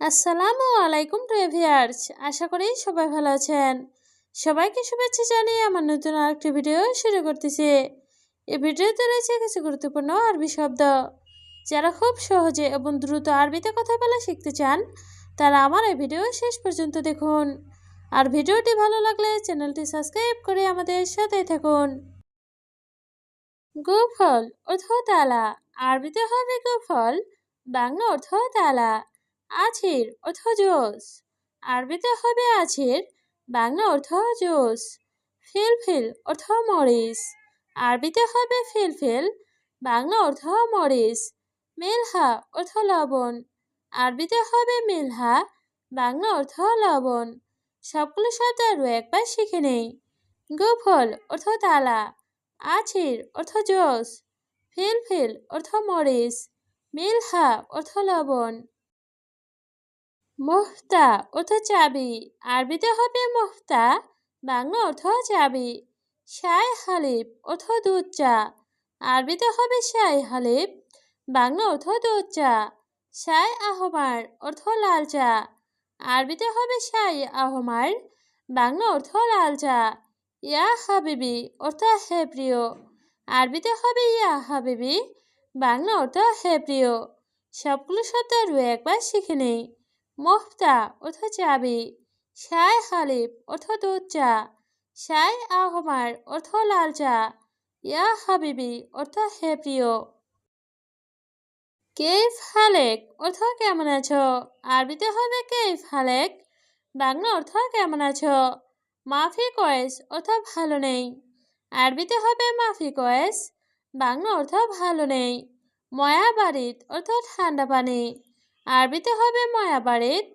আসসালামু আলাইকুম প্রিভিয়ার্স আশা করি সবাই ভালো আছেন। সবাইকে শুভেচ্ছা জানিয়ে আমার নতুন আরেকটি ভিডিও শুরু করতেছি। এই ভিডিওতে রয়েছে কিছু গুরুত্বপূর্ণ আরবি শব্দ। যারা খুব সহজে এবং দ্রুত আরবিতে কথা বলা শিখতে চান, তারা আমার এই ভিডিও শেষ পর্যন্ত দেখুন। আর ভিডিওটি ভালো লাগলে চ্যানেলটি সাবস্ক্রাইব করে আমাদের সাথে থাকুন। গোফল অর্থ তালা। আরবিতে হবে গোফল, বাংলা অর্থ তালা। আছির অর্থ জোস। আরবিতে হবে আছির বাংলা অর্থ জোস। ফিলফিল অর্থ মরিচ আরবিতে হবে ফিলফিল বাংলা অর্থ মরিচ মিলহা অর্থ লবণ। আরবিতে হবে মিলহা, বাংলা অর্থ লবণ। সবগুলো শব্দ আরও একবার শিখে নেই। গোফল অর্থ তালা। আছির অর্থ জোস। ফিলফিল অর্থ মরিচ মিলহা অর্থ লবণ। মোহতা অর্থ চাবি আরবিতে হবে মোহতা, বাংলা অর্থ চাবি শাই হালিব, অর্থ দুধ চা আরবিতে হবে শাই হালিব, বাংলা অর্থ দুধ চা শাই আহমার, অর্থ লাল চা আরবিতে হবে শাই আহমার, বাংলা অর্থ লাল চা ইয়া হাবিবি, অর্থ হে প্রিয় আরবিতে হবে ইয়া হাবিবি, বাংলা অর্থ হে প্রিয় সবগুলো শব্দ আরও একবার শিখে নেই। মোফতা অর্থ চাবি শায় হালিব অর্থ দুধ চা শায় আহমার অর্থ লাল চা ইয়া হাবিবি অর্থ হে প্রিয় কেফ হালেক অর্থ কেমন আছো? আরবিতে হবে কেফ হালেক? বাংলা অর্থ কেমন আছো? মাফি কয়েস অর্থ ভালো নেই। আরবিতে হবে মাফি কয়েস? বাংলা অর্থ ভালো নেই। ময়া বাড়িত অর্থ ঠান্ডা পানি। আরবিতে হবে ময়া বাড়িত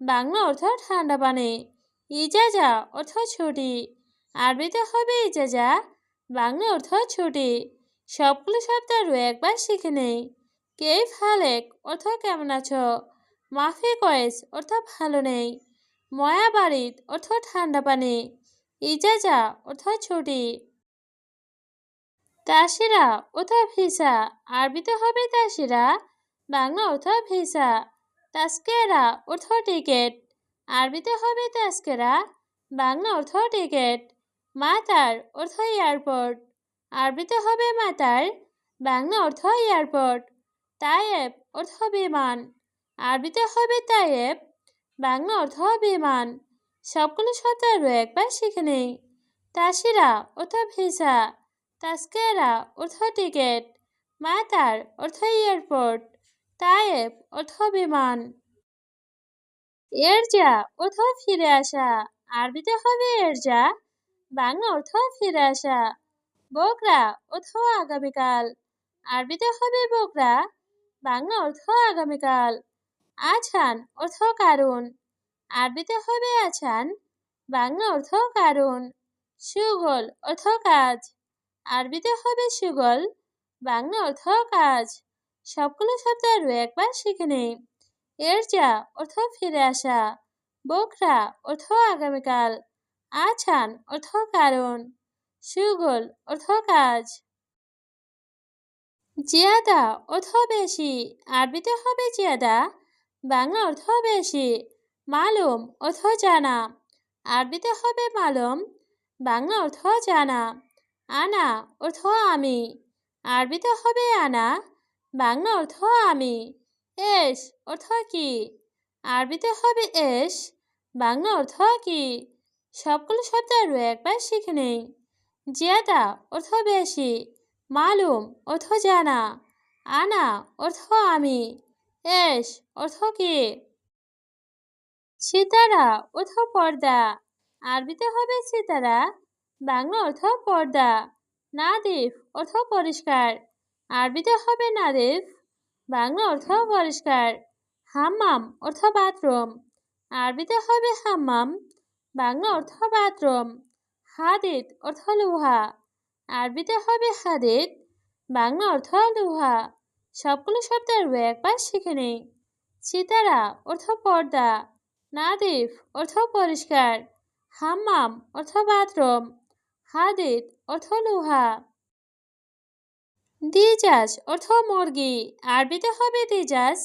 বাংলা অর্থ ঠান্ডা পানি। ইজাজা অর্থ ছুটি। আরবিতে হবে ইজাজা, বাংলা অর্থ ছুটি। সবগুলো শব্দ আরও একবার শিখে নেই। কেফ হালেক অর্থ কেমন আছো? মাফি কয়েস অর্থ ভালো নেই। ময়া বাড়িত অর্থ ঠান্ডা পানি। ইজাজা অর্থ ছুটি। তাসিরা অর্থ ভিসা, আরবিতে হবে তাসিরা বাংলা অর্থ ভিসা। তাস্কেরা, অর্থ টিকেট। আরবিতে হবে তাস্কেরা, বাংলা অর্থ টিকেট। মাতার, অর্থ এয়ারপোর্ট। আরবিতে হবে মাতার, বাংলা অর্থ এয়ারপোর্ট। তায়েব, অর্থ বিমান। আরবিতে হবে তায়েব, বাংলা অর্থ বিমান। সবগুলো শব্দ একবার শিখে নেই। তাসিরা, অর্থ ভিসা। তাস্কেরা, অর্থ টিকেট। মাতার, অর্থ এয়ারপোর্ট। তায়েব অর্থ বিমান। এরজা অর্থ ফিরে আসা। আরবিতে হবে এরজা, বাংলা অর্থ ফিরে আসা। বকরা অর্থ আগামীকাল। আরবিতে হবে বকরা বাংলা অর্থ আগামীকাল। আছান অর্থ কারণ আরবিতে হবে আছান, বাংলা অর্থ কারণ সুগল অর্থ কাজ। আরবিতে হবে সুগল, বাংলা অর্থ কাজ। সবগুলো শব্দ আরও একবার শিখে নেই। এরজা অর্থ ফিরে আসা। বকরা অর্থ আগামীকাল। আছান অর্থ কারণ। সুগল অর্থ কাজ। জিয়াদা অর্থ বেশি। আরবিতে হবে জিয়াদা, বাংলা অর্থ বেশি। মালুম অর্থ জানা। আরবিতে হবে মালুম, বাংলা অর্থ জানা। আনা অর্থ আমি। আরবিতে হবে আনা বাংলা অর্থ আমি। এস অর্থ কি? আরবিতে হবে এস, বাংলা অর্থ কি? সবগুলো শব্দ আরও একবার শিখে নেই। জিয়াদা অর্থ বেশি, মালুম অর্থ জানা, আনা অর্থ আমি। এস অর্থ কি? সিতারা অর্থ পর্দা, আরবিতে হবে সিতারা, বাংলা অর্থ পর্দা, নাদিফ অর্থ পরিষ্কার। আরবিতে হবে নাদিফ বাংলা অর্থ পরিষ্কার। হাম্মাম অর্থ বাথরুম। আরবিতে হবে হাম্মাম। বাংলা অর্থ বাথরুম। হাদিদ অর্থ লোহা। আরবিতে হবে হাদিদ। বাংলা অর্থ লোহা। সবগুলো শব্দের একবার শিখে নেই। সিতারা অর্থ পর্দা। নাদিফ অর্থ পরিষ্কার। হাম্মাম অর্থ বাথরুম। হাদিদ অর্থ লোহা। দিজাস অর্থ মুরগি, আরবিতে হবে দিজাস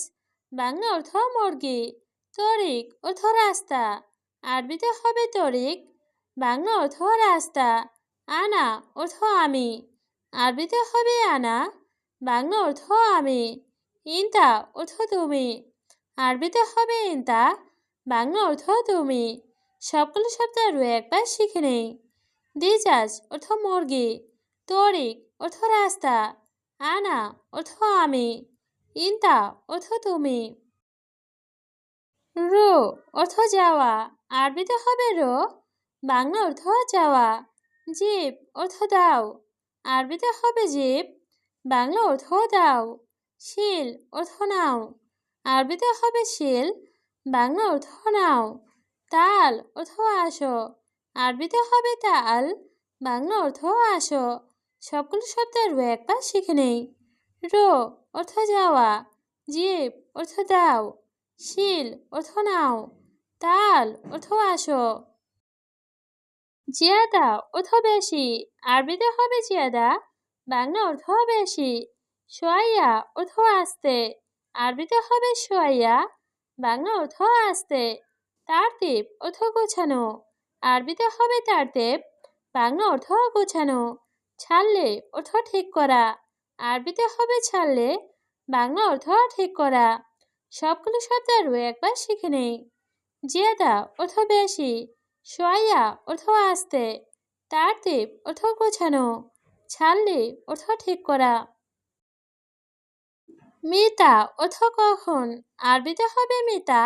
বাংলা অর্থ মুরগি, তরিক অর্থ রাস্তা, আরবিতে হবে তরিক, বাংলা অর্থ রাস্তা, আনা অর্থ আমি, আরবিতে হবে আনা, বাংলা অর্থ আমি, ইন্তা অর্থ তুমি, আরবিতে হবে ইন্তা, বাংলা অর্থ তুমি সবগুলো শব্দ আরও একবার শিখে নেই দিজাজ অর্থ মুরগি, তরিক অর্থ রাস্তা আনা, অর্থ আমি। ইন্তা, অর্থ তুমি। রো, অর্থ যাওয়া। আরবিতে হবে রো। বাংলা অর্থ যাওয়া। জীব, অর্থ দাও। আরবিতে হবে জীব। বাংলা অর্থ দাও। শিল, অর্থ নাও। আরবিতে হবে শিল। বাংলা অর্থ নাও। তাল, অর্থ আসো। আরবিতে হবে তাল। বাংলা অর্থ আসো। সবগুলো শব্দের একবার শিখে নেই। রো অর্থ যাওয়া জিপ অর্থ দাও, শিল অর্থ নাও, তাল অর্থ আসো। জিয়াদা অর্থ বেশি, আরবিতে হবে জিয়াদা, বাংলা অর্থ বেশি, সোয়াইয়া অর্থ আসতে, আরবিতে হবে সোয়াইয়া, বাংলা অর্থ আসতে, তারতিব অর্থ গোছানো, আরবিতে হবে তারতেব, বাংলা অর্থ গোছানো। ছাড়লে অর্থ ঠিক করা। আরবিতে হবে ছাড়লে বাংলা অর্থ ঠিক করা। সবগুলো শব্দ আরও একবার শিখে নেই। জিয়াদা অর্থ বেশি, সোয়াইয়া অর্থ আসতে, তারতিব অর্থ গোছানো, ছাড়লে অর্থ ঠিক করা। মিতা অর্থ কখন? আরবিতে হবে মিতা,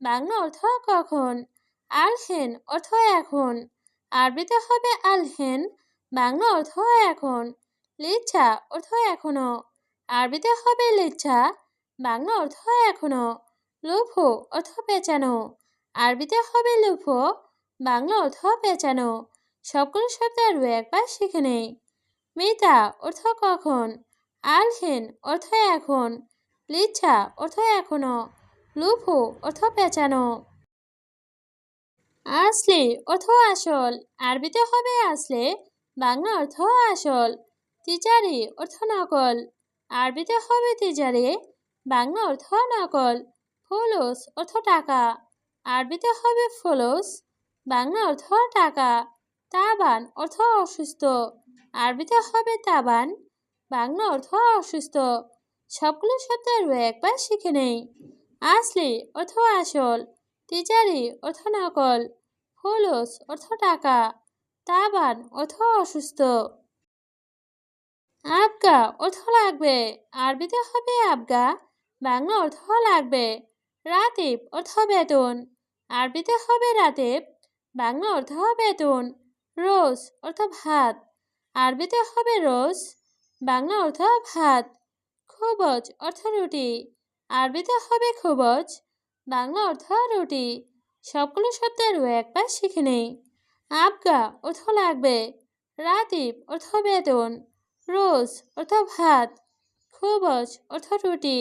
বাংলা অর্থ কখন? আলহেন অর্থ এখন, আরবিতে হবে আলহেন বাংলা অর্থ হয় এখন লিচ্ছা অর্থ এখনও আরবিতে হবে লিচ্ছা বাংলা অর্থ এখনও লুফো অর্থ পেঁচানো আরবিতে হবে লুফো বাংলা অর্থ পেঁচানো সবগুলো শব্দ আরও একবার শিখে নেই মিতা অর্থ কখন আলহেন অর্থ এখন লিচ্ছা অর্থ এখনও লুফো অর্থ পেঁচানো আসলে অর্থ আসল আরবিতে হবে আসলে বাংলা অর্থ আসল। তিজারি অর্থ নকল। আরবিতে হবে তিজারি, বাংলা অর্থ নকল। ফুলুস অর্থ টাকা। আরবিতে হবে ফুলুস, বাংলা অর্থ টাকা। তাবান অর্থ অসুস্থ। আরবিতে হবে তাবান, বাংলা অর্থ অসুস্থ। সবগুলো শব্দ আরও একবার শিখে নেই। আসলি অর্থ আসল, তিজারি অর্থ নকল। ফুলুস অর্থ টাকা। তাবান অর্থ অসুস্থ। আবগা অর্থ লাগবে। আরবিতে হবে আবগা, বাংলা অর্থ লাগবে। রাতিব অর্থ বেতন। আরবিতে হবে রাতেব বাংলা অর্থ বেতন। রোজ অর্থ ভাত। আরবিতে হবে রোজ, বাংলা অর্থ ভাত। খুবজ অর্থ রুটি। আরবিতে হবে খুবজ, বাংলা অর্থ রুটি। সবগুলো শব্দের একবার শিখে নেই। আবগা অর্থ লাগবে রাতিব অর্থ বেতন রোজ অর্থ ভাত খুবজ অর্থ রুটি